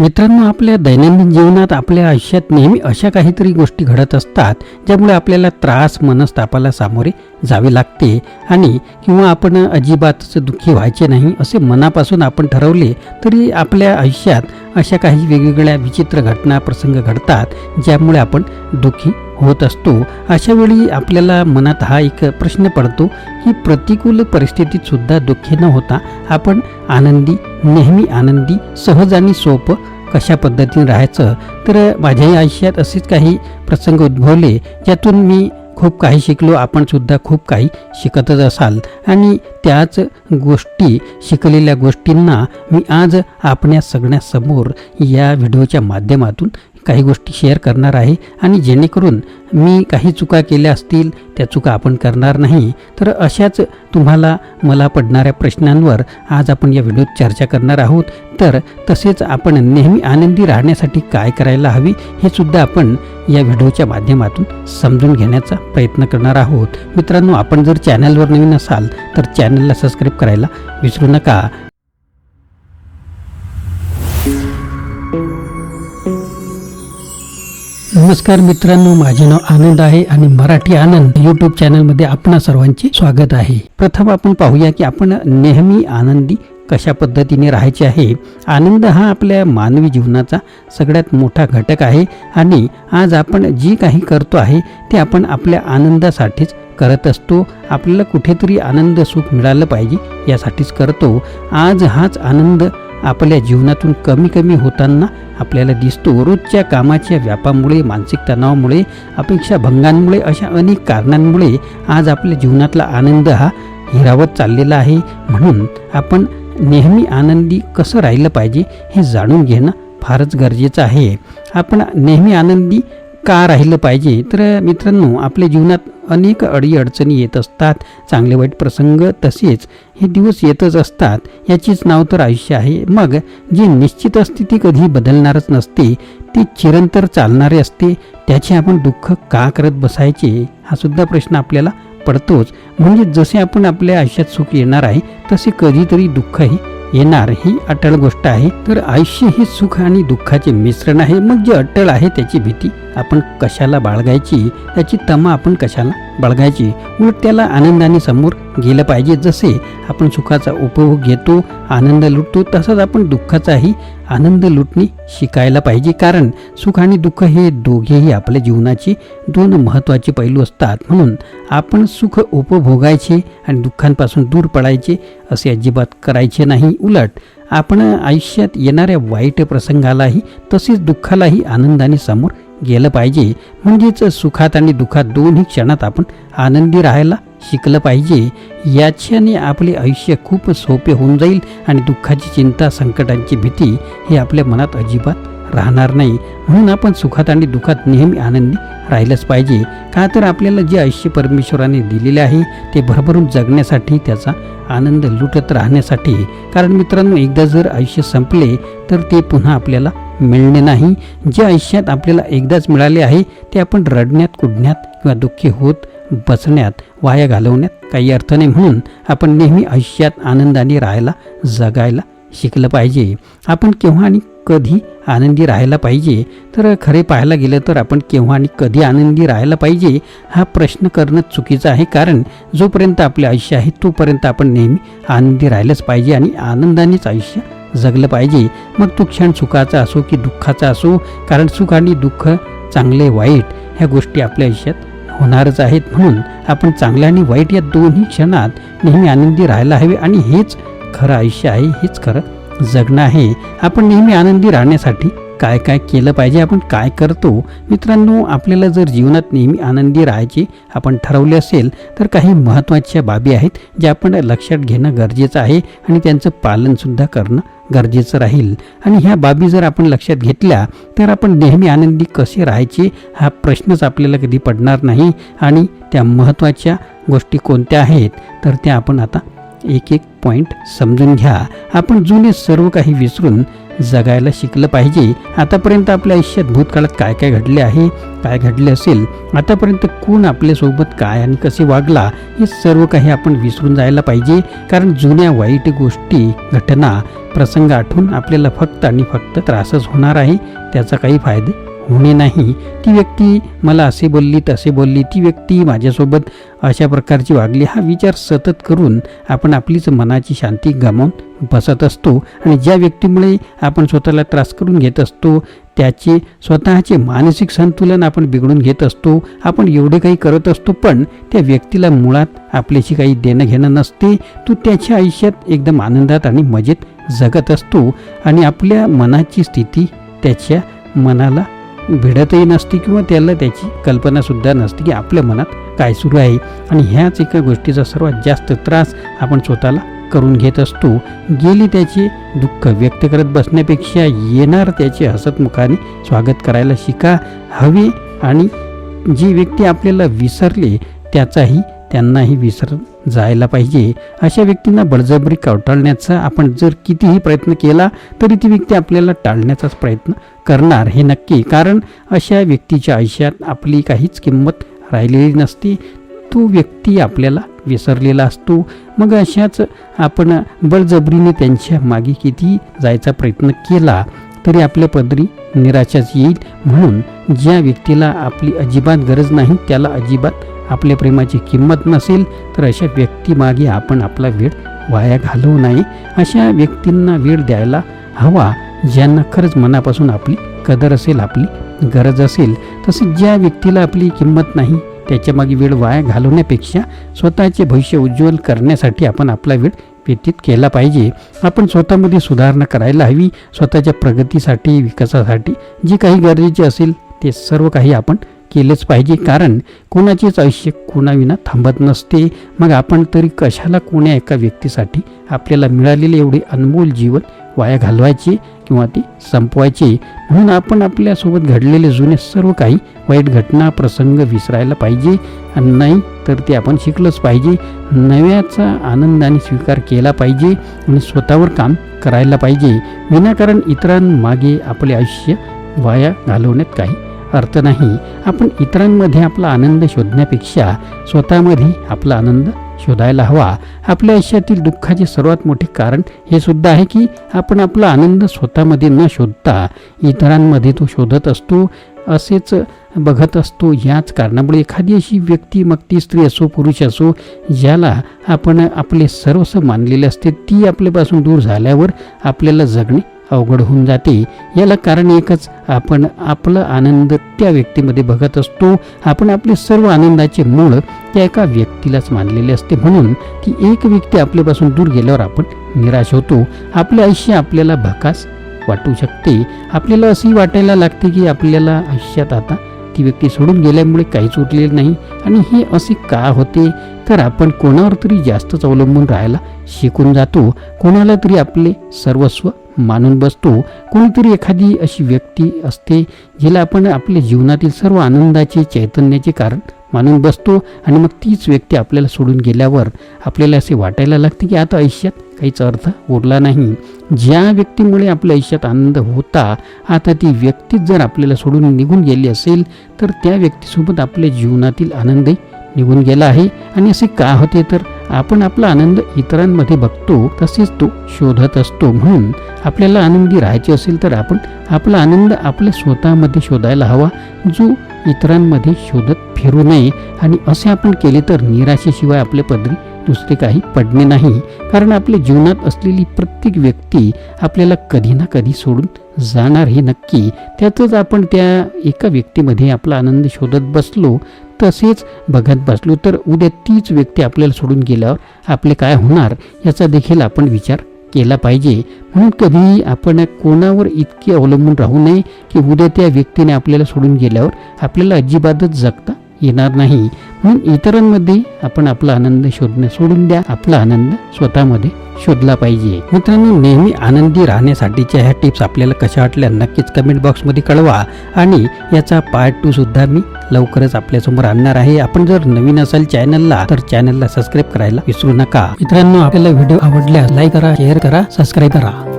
मित्रांनो आपल्या दैनंदिन जीवनात आपल्या आयुष्यात नेहमी अशा काहीतरी गोष्टी घडत असतात ज्यामुळे आपल्याला त्रास मनस्तापाला सामोरे जावे लागते आणि किंवा आपण अजिबातच दुःखी व्हायचे नाही असे मनापासून आपण ठरवले तरी आपल्या आयुष्यात अशा काही वेगवेगळ्या विचित्र घटना प्रसंग घडतात ज्यामुळे आपण दुःखी होत असतो. अशा वेळी आपल्याला मनात हा एक प्रश्न पडतो की प्रतिकूल परिस्थितीतसुद्धा दुःखी न होता आपण आनंदी नेहमी आनंदी सहज आणि सोपं कशा पद्धतीने राहायचं? तर माझ्याही आयुष्यात असेच काही प्रसंग उद्भवले ज्यातून मी खूप काही शिकलो. आपण सुद्धा खूप काही शिकतच असाल. आणि त्याच गोष्टी शिकलेल्या गोष्टींना मी आज आपल्या सगळ्यासमोर या व्हिडिओच्या माध्यमातून काही गोष्टी शेअर करणार आहे आणि जेणेकरून मी काही चुका केल्या असतील त्या चुका आपण करणार नाही. तर अशाच तुम्हाला मला पडणाऱ्या प्रश्नांवर आज आपण या व्हिडिओत चर्चा करणार आहोत. तर तसेच आपण नेहमी आनंदी राहण्यासाठी काय करायला हवी हे सुद्धा आपण या व्हिडिओच्या माध्यमातून समजून घेण्याचा प्रयत्न करणार आहोत. मित्रांनो आपण जर चॅनलवर नवीन असाल तर चॅनलला सबस्क्राईब करायला विसरू नका. नमस्कार मित्रांनो माझे नाव आनंद आहे आणि मराठी आनंद यूट्यूब चॅनलमध्ये आपणा सर्वांचे स्वागत आहे. प्रथम आपण पाहूया की आपण नेहमी आनंदी कशा पद्धतीने राहायचे आहे. आनंद हा आपल्या मानवी जीवनाचा सगळ्यात मोठा घटक आहे आणि आज आपण जी काही करतो आहे ते आपण आपल्या आनंदासाठीच करत असतो. आपल्याला कुठेतरी आनंद सुख मिळालं पाहिजे यासाठीच करतो. आज हाच आनंद आपल्या जीवनातून कमी कमी होताना आपल्याला दिसतो रोजच्या कामाच्या व्यापामुळे मानसिक तणावामुळे अपेक्षा भंगांमुळे अशा अनेक कारणांमुळे आज आपल्या जीवनातला आनंद हा हिरावत चाललेला आहे. म्हणून आपण नेहमी आनंदी कसं राहिलं पाहिजे हे जाणून घेणं फारच गरजेचं आहे. आपण नेहमी आनंदी का राहिलं पाहिजे? तर मित्रांनो आपल्या जीवनात अनेक अडीअडचणी येत असतात. चांगले वाईट प्रसंग तसेच हे दिवस येतच असतात. याचीच नाव तर आयुष्य आहे. मग जी निश्चित असते ती कधी बदलणारच नसते ती चिरंतर चालणारे असते. त्याचे आपण दुःख का करत बसायचे? हा सुद्धा प्रश्न आपल्याला पडतोच. म्हणजे जसे आपण आपल्या आयुष्यात सुख येणार आहे तसे कधीतरी दुःखही येणार. ही अटळ गोष्ट आहे. तर आयुष्य हे सुख आणि दुःखाचे मिश्रण आहे. मग जे अटळ आहे त्याची भीती आपण कशाला बाळगायची? त्याची तमा आपण कशाला बाळगायची? उलट त्याला आनंदाने समोर गेलं पाहिजे. जसे आपण सुखाचा उपभोग घेतो आनंद लुटतो तसाच आपण दुःखाचाही आनंद लुटणे शिकायला पाहिजे. कारण सुख आणि दुःख हे दोघेही आपल्या जीवनाचे दोन महत्त्वाचे पैलू असतात. म्हणून आपण सुख उपभोगायचे आणि दुःखांपासून दूर पडायचे असे अजिबात करायचे नाही. उलट आपण आयुष्यात येणाऱ्या वाईट प्रसंगालाही तसेच दुःखालाही आनंदाने समोर गेलं पाहिजे. म्हणजेच सुखात आणि दुःखात दोन्ही क्षणात आपण आनंदी राहायला शिकलं पाहिजे. याच्याने आपले आयुष्य खूप सोपे होऊन जाईल आणि दुःखाची चिंता संकटांची भीती हे आपल्या मनात अजिबात राहणार नाही. म्हणून आपण सुखात आणि दुःखात नेहमी आनंदी राहिलंच पाहिजे. का तर आपल्याला जे आयुष्य परमेश्वराने दिलेले आहे ते भरभरून जगण्यासाठी त्याचा आनंद लुटत राहण्यासाठी. कारण मित्रांनो एकदा जर आयुष्य संपले तर ते पुन्हा आपल्याला मिळणे नाही. जे आयुष्यात आपल्याला एकदाच मिळाले आहे ते आपण रडण्यात कुडण्यात किंवा दुःखी होत बसण्यात वाया घालवण्यात काही अर्थ नाही. म्हणून आपण नेहमी आयुष्यात आनंदाने राहायला जगायला शिकलं पाहिजे. आपण केव्हा आणि कधी आनंदी राहायला पाहिजे? तर खरे पाहायला गेलं तर आपण केव्हा आणि कधी आनंदी राहायला पाहिजे? हा प्रश्न करणं चुकीचं आहे. कारण जोपर्यंत आपले आयुष्य आहे तोपर्यंत आपण नेहमी आनंदी राहिलंच पाहिजे आणि आनंदानेच आयुष्य जगलं पाहिजे. मग तो क्षण सुखाचा असो की दुःखाचा असो कारण सुख आणि दुःख चांगले वाईट ह्या गोष्टी आपल्या आयुष्यात होणारच आहेत. म्हणून आपण चांगल्या आणि वाईट या दोन्ही क्षणात नेहमी आनंदी राहायला हवे आणि हेच खरं आयुष्य आहे हेच खरं जगणं आहे आपण नेहमी आनंदी राहण्यासाठी काय काय केलं पाहिजे आपण काय करतो? मित्रांनो आपल्याला जर जीवनात नेहमी आनंदी राहायचे आपण ठरवले असेल तर काही महत्त्वाच्या बाबी आहेत ज्या आपण लक्षात घेणं गरजेचं आहे आणि त्यांचं पालनसुद्धा करणं गरजेचं राहील. आणि ह्या बाबी जर आपण लक्षात घेतल्या तर आपण नेहमी आनंदी कसे राहायचे हा प्रश्नच आपल्याला कधी पडणार नाही. आणि त्या महत्त्वाच्या गोष्टी कोणत्या आहेत? तर त्या आपण आता एक एक पॉईंट समजून घ्या. आपण जुने सर्व काही विसरून जगायला शिकलं पाहिजे. आतापर्यंत आपल्या आयुष्यात भूतकाळात काय काय घडले आहे काय घडले असेल आतापर्यंत कोण आपल्यासोबत काय आणि कसे वागला हे सर्व काही आपण विसरून जायला पाहिजे. कारण जुन्या वाईट गोष्टी घटना प्रसंग आठवून आपल्याला फक्त आणि फक्त त्रासच होणार आहे. त्याचा काही फायदा होणे नाही. ती व्यक्ती मला असे बोलली तसे बोलली. ती व्यक्ती माझ्यासोबत अशा प्रकारची वागली. हा विचार सतत करून आपण आपलीच मनाची शांती गमावून बसत असतो आणि ज्या व्यक्तीमुळे आपण स्वतःला त्रास करून घेत असतो त्याचे स्वतःचे मानसिक संतुलन आपण बिघडून घेत असतो. आपण एवढे काही करत असतो पण त्या व्यक्तीला मुळात आपल्याशी काही देणं घेणं नसते. तो त्याच्या आयुष्यात एकदम आनंदात आणि मजेत जगत असतो आणि आपल्या मनाची स्थिती त्याच्या मनाला भिडतही नसते किंवा त्याला त्याची कल्पनासुद्धा नसते की आपल्या मनात काय सुरू आहे. आणि ह्याच एका गोष्टीचा सर्वात जास्त त्रास आपण स्वतःला करून घेत असतो. गेली त्याचे दुःख व्यक्त करत बसण्यापेक्षा येणार त्याचे हसतमुखाने स्वागत करायला शिका. हवे आणि जी व्यक्ती आपल्याला विसरले त्याचाही त्यांनाही विसर जायला पाहिजे अशा व्यक्तींना बळजबरी कवटाळण्याचा आपण जर कितीही प्रयत्न केला तरी ती व्यक्ती आपल्याला टाळण्याचाच प्रयत्न करणार हे नक्की. कारण अशा व्यक्तीच्या आयुष्यात आपली काहीच किंमत राहिलेली नसते. तो व्यक्ती आपल्याला विसरलेला असतो. मग अशाच आपण बळजबरीने त्यांच्या मागे किती जायचा प्रयत्न केला तरी आपल्या पदरी निराशाच येईल. म्हणून ज्या व्यक्तीला आपली अजिबात गरज नाही त्याला अजिबात आपल्या प्रेमाची किंमत नसेल तर अशा व्यक्तीमागे आपण आपला वेळ वाया घालवू नये. अशा व्यक्तींना वेळ द्यायला हवा ज्यांना खरंच मनापासून आपली कदर असेल आपली गरज असेल. तसेच ज्या व्यक्तीला आपली किंमत नाही त्याच्यामागे वेळ वाया घालवण्यापेक्षा स्वतःचे भविष्य उज्ज्वल करण्यासाठी आपण आपला वेळ व्यतीत केला पाहिजे. आपण स्वतःमध्ये सुधारणा करायला हवी. स्वतःच्या प्रगतीसाठी विकासासाठी. जे काही गरजेचे असेल ते सर्व काही आपण केलेच पाहिजे. कारण कोणाचेच आयुष्य कोणाविना थांबत नसते. मग आपण तरी कशाला कोण्या एका व्यक्तीसाठी आपल्याला मिळालेले एवढे अनमोल जीवन वाया घालवायचे किंवा ती संपवायची. म्हणून आपण आपल्यासोबत घडलेले जुने सर्व काही वाईट घटना प्रसंग विसरायला पाहिजे. आणि नाही तर ते आपण शिकलंच पाहिजे. नव्याचा आनंदाने स्वीकार केला पाहिजे आणि स्वतःवर काम करायला पाहिजे. विनाकारण इतरांमागे आपले आयुष्य वाया घालवण्यात काही अर्थ नाही. आपण इतरांमध्ये आपला आनंद शोधण्यापेक्षा स्वतःमध्ये आपला आनंद शोधायला हवा. आपल्या आयुष्यातील दुःखाचे सर्वात मोठे कारण हे सुद्धा आहे की आपण आपला आनंद स्वतःमध्ये न शोधता इतरांमध्ये तो शोधत असतो असेच बघत असतो. याच कारणामुळे एखादी अशी व्यक्ती मग ती स्त्री असो पुरुष असो ज्याला आपण आपले सर्वस्व मानलेले असते ती आपल्यापासून दूर झाल्यावर आपल्याला जगणे अवघड होऊन जाते. याला कारण एकच आपण आपला आनंद त्या व्यक्तीमध्ये बघत असतो. आपण आपले सर्व आनंदाचे मूळ त्या एका व्यक्तीलाच मानलेले असते. म्हणून ती एक व्यक्ती आपल्यापासून दूर गेल्यावर आपण निराश होतो. आपले आयुष्य आपल्याला भकास वाटू शकते. आपल्याला असेही वाटायला लागते की आपल्याला आयुष्यात आता ती व्यक्ती सोडून गेल्यामुळे काहीच उरलेलं नाही. आणि हे असे का होते? तर आपण कोणावर तरी जास्तच अवलंबून राहायला शिकून जातो. कोणाला तरी आपले सर्वस्व मानून बसतो कोणीतरी एखादी अशी व्यक्ती असते जिला आपण आपल्या जीवनातील सर्व आनंदाचे चैतन्याचे कारण मानून बसतो आणि मग तीच व्यक्ती आपल्याला सोडून गेल्यावर आपल्याला असे वाटायला लागते की आता आयुष्यात काहीच अर्थ उरला नाही. ज्या व्यक्तीमुळे आपल्या आयुष्यात आनंद होता आता ती व्यक्तीच जर आपल्याला सोडून निघून गेली असेल तर त्या व्यक्तीसोबत आपल्या जीवनातील आनंदही निघून गेला आहे. आणि असे का होते तर आपण आपला आनंद इतरांमध्ये बघतो तसेच तो शोधत असतो. म्हणून आपल्याला आनंदी राहायचे असेल तर आपण आपला आनंद आपल्या स्वतःमध्ये शोधायला हवा. जो इतरांमध्ये शोधत फिरू नये आणि असे आपण केले तर निराशेशिवाय आपले पदरी दुसरे काही पडणे नाही. कारण आपल्या जीवनात असलेली प्रत्येक व्यक्ती आपल्याला कधी ना कधी सोडून जाणार हे नक्की. त्यातच आपण त्या एका व्यक्तीमध्ये आपला आनंद शोधत बसलो तसेच बघत बसलो तर उद्या तीच व्यक्ती आपल्याला सोडून गेल्यावर आपले काय होणार याचा देखील आपण विचार केला पाहिजे. म्हणून कधीही आपण कोणावर इतके अवलंबून राहू नये की उद्या त्या व्यक्तीने आपल्याला सोडून गेल्यावर आपल्याला अजिबातच जगता येणार नाही. म्हणून इतरांमध्ये आपण आपला आनंद शोधणं सोडून द्या. आपला आनंद स्वतःमध्ये शोधला पाहिजे. मित्रांनो नेहमी आनंदी राहण्यासाठीच्या ह्या टिप्स आपल्याला कशा वाटल्या नक्कीच कमेंट बॉक्समध्ये कळवा. आणि याचा पार्ट टू सुद्धा मी लवकरच आपल्यासमोर आणणार आहे. आपण जर नवीन असाल चॅनलला तर चॅनलला सबस्क्राईब करायला विसरू नका. मित्रांनो आपल्याला व्हिडिओ आवडल्यास लाईक करा शेअर करा सबस्क्राईब करा.